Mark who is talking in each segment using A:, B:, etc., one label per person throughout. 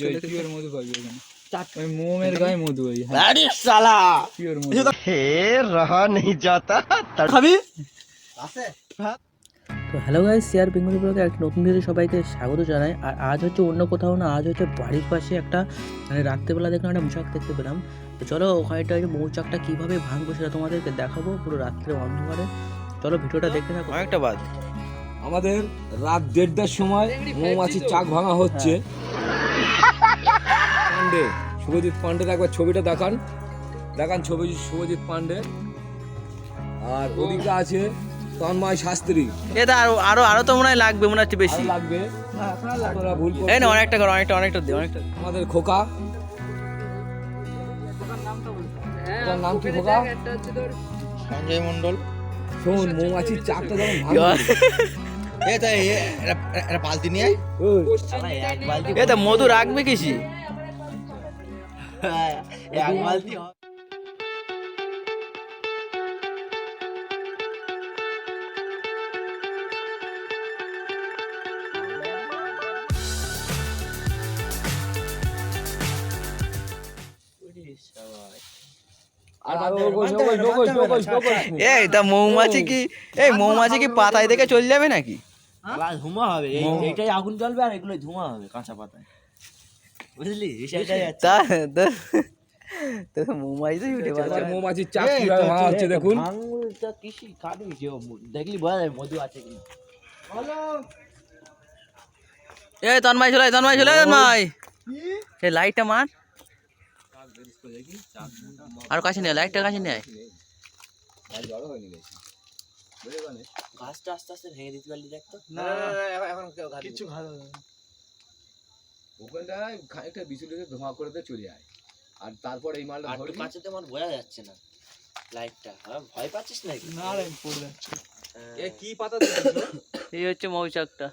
A: চলে
B: পিওর মধু পাবি ওখানে। ওই মোমের গায়ে মধু ওই হ্যাঁ।
A: আরে শালা!
B: পিওর মধু।
A: খাবি?
C: তো হ্যালো গাইস শেয়ার বেঙ্গলি ব্লগে একটা নতুন ভিডিও সবাইকে স্বাগত জানাই। আর আজ হচ্ছে অন্য কোথাও না আজ হচ্ছে বাড়ির পাশে একটা মানে রাত্রেবেলা দেখলাম একটা মৌচাক দেখতে পেলাম। তো চলো ওখানটা মৌচাকটা কীভাবে ভাঙবো সেটা তোমাদেরকে দেখাবো পুরো রাত্রে অন্ধকারে। চলো ভিডিওটা দেখতে থাকো।
A: অনেকটা বাদ।
B: আমাদের রাত দেড়টার সময় মৌমাছির চাক ভাঙা হচ্ছে। পান্ডে শুভজিৎ পান্ডের একবার ছবিটা দেখান। দেখান ছবি শুভজিৎ পান্ডে। আর ওদিকে আছে তন্ময় শাস্ত্রী।
A: এটা আরও আরও আরও তো মনে হয় লাগবে মনে হচ্ছে বেশি।
B: লাগবে।
A: এই না অনেকটা করো অনেকটা অনেকটা দিও অনেকটা
B: আমাদের খোকা। তোমার নাম কি খোকা?
A: সঞ্জয় মন্ডল
B: শোন মৌমাছির চাকটা যখন ভাঙবে
A: পালতি নিয়ে
B: ওই,
A: এটা মধু রাখবে কিসি
B: আর আর ও গোছ, ও গোছ, ও গোছ, ও গোছ, ও গোছ।
A: এই তা মৌমাছি কি এই মৌমাছি কি পাতায় দেখে চলে যাবে নাকি
D: ধুমা হবে। এইটাই আগুন জ্বলবে আর এগুলো ধোঁয়া হবে কাঁচা পাতায়। বুঝলি? বিষয়টাই আছে
A: তা তা- তো মৌমাছি তো উঠে
B: এবার
A: পারছে
B: মৌমাছির চাক কীভাবে ভাঙা হচ্ছে দেখুন।
D: আঙুলটা কিসি দেখলি বোঝা যায় মধু আছে কিনা?
A: এই তন্ময় চলে তন্ময় চলে তন্ময়। এই লাইটটা মার। আর কাছে নিয়ে আয়, লাইটটা কাছে নিয়ে
D: গাছটা আস্তে আস্তে ভেঙে দিতে পারলি দেখতো
B: কিছু ভালো ওখানটায় খানিকটা বিচুলিতে ধোঁয়া করে দিয়ে চলে যায় আর তারপর এই মালটা
D: আর
B: ধরবি।
D: কাছেতে আমার বোঝা যাচ্ছে না লাইটটা। হ্যাঁ ভয় পাচ্ছিস নাকি?
B: না রে পড়ে যাচ্ছে।
D: এ
B: কি পাতা
A: এই হচ্ছে মৌচাকটা।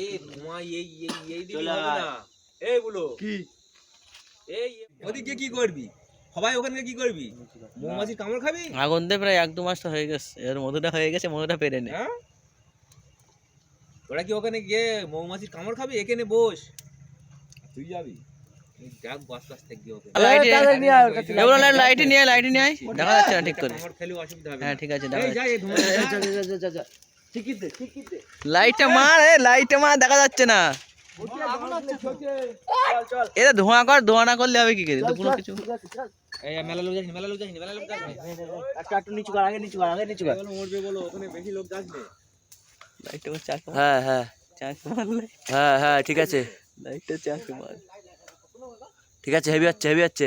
E: এই ধোঁয়া এই এই এই
D: আয়।
E: না। এই বলো। কি? এই ওদিকে কি করবি? সবাই ওখানে কি করবি? মৌমাছির কামড় খাবি?
A: আগুন দিয়ে প্রায় এক দু মাস তো হয়ে গেছে এর মধুটা হয়ে গেছে মধুটা পেরে নে।
E: হ্যাঁ? তোরা কি ওখানে গিয়ে মৌমাছির কামড় খাবি? এখানে বস। তুই যাবি? এই দেখ বাস বাস থেকে ওকে।
A: লাইটে নিয়ে আয়, নিয়ে দেখা যাচ্ছে না ঠিক করে। হ্যাঁ ঠিক আছে লাইটটা মার এ লাইটটা মার দেখা যাচ্ছে না। এটা ধোঁয়া কর ধোঁয়া না করলে হবে কি করে? তো কোনো কিছু
E: এই মেলা লোক যাস মেলা লোক যাস মেলা লোক যাস
D: একটা একটু নিচু কর আগে নিচু কর আগে নিচু কর।
E: বলো মরবে বলো ওখানে বেশি লোক যাস না
A: লাইটটা চাক
D: হ্যাঁ হ্যাঁ।
A: চাক মারলে।
D: হ্যাঁ হ্যাঁ ঠিক আছে।
A: লাইটটা চাক মার
D: ঠিক আছে হেভি আছে হেভি হচ্ছে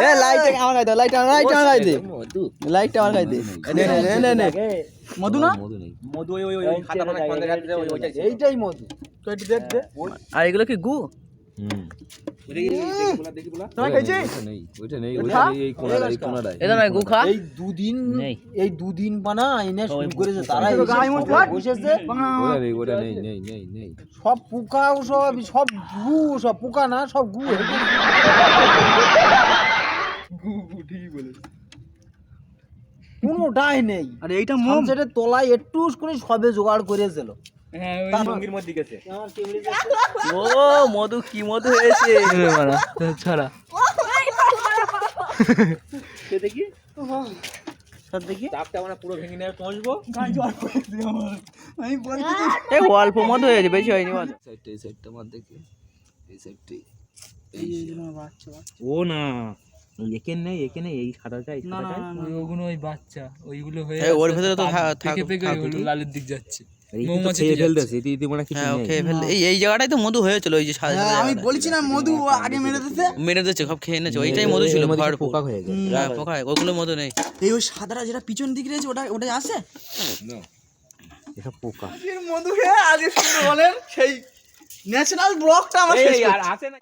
A: এ লাইট আমার খাই দে লাইট আমার লাইট আমার দে লাইট আমার খাই দে। নে নে নে নে
E: মধু না? মধু ওই ওই ওই খাতা বানায় ফোন রাখতে ওই ওইটাই
D: এইটাই মধু।
A: আর এগুলো কি গু?
D: এই দুদিন এই দুদিন বানা এনে শুরু করেছে তারা বসেছে সব পোকা সব সব গু সব পোকা না সব গু। কোনোটাই নেই।
A: আর এইটা
D: সানসেটের তলায় একটু করে সবে জোগাড় করেছিল।
B: হ্যাঁ ওই
E: সঙ্গীর মধ্যে গেছে।
A: ও মধু কি মধু হয়েছে?
B: ছাড়া।
D: দেখি। সব দেখি।
E: চাপটা আমরা পুরো ভেঙে নিয়ে পৌঁছবো।
A: এ অল্প মধু হয়েছে বেশি হয়নি
E: ও না। এখানে নেই এই খাতাটা এই
B: ওগুলো ওই বাচ্চা ওইগুলো হয়ে
A: ওর ভেতরে তো
B: লালের দিক যাচ্ছে।
E: এই মানে
A: হ্যাঁ জায়গাটাই তো মধু হয়েছিল ওই যে
F: আমি। বলছি না মধু আগে মেরে দিতে
A: মেরে দিচ্ছে সব খেয়ে ওইটাই মধু ছিল।
E: পোকা হয়ে গেছে
A: হ্যাঁ পোকা ওগুলো মধু নেই
F: এই ওই সাদাটা যেটা পিছন দিকে রয়েছে ওটা ওটা আছে
E: পোকা
F: মধু খেয়ে আগে বলেন সেই ন্যাশনাল ব্লকটা আমার শেষ
E: আর আসে না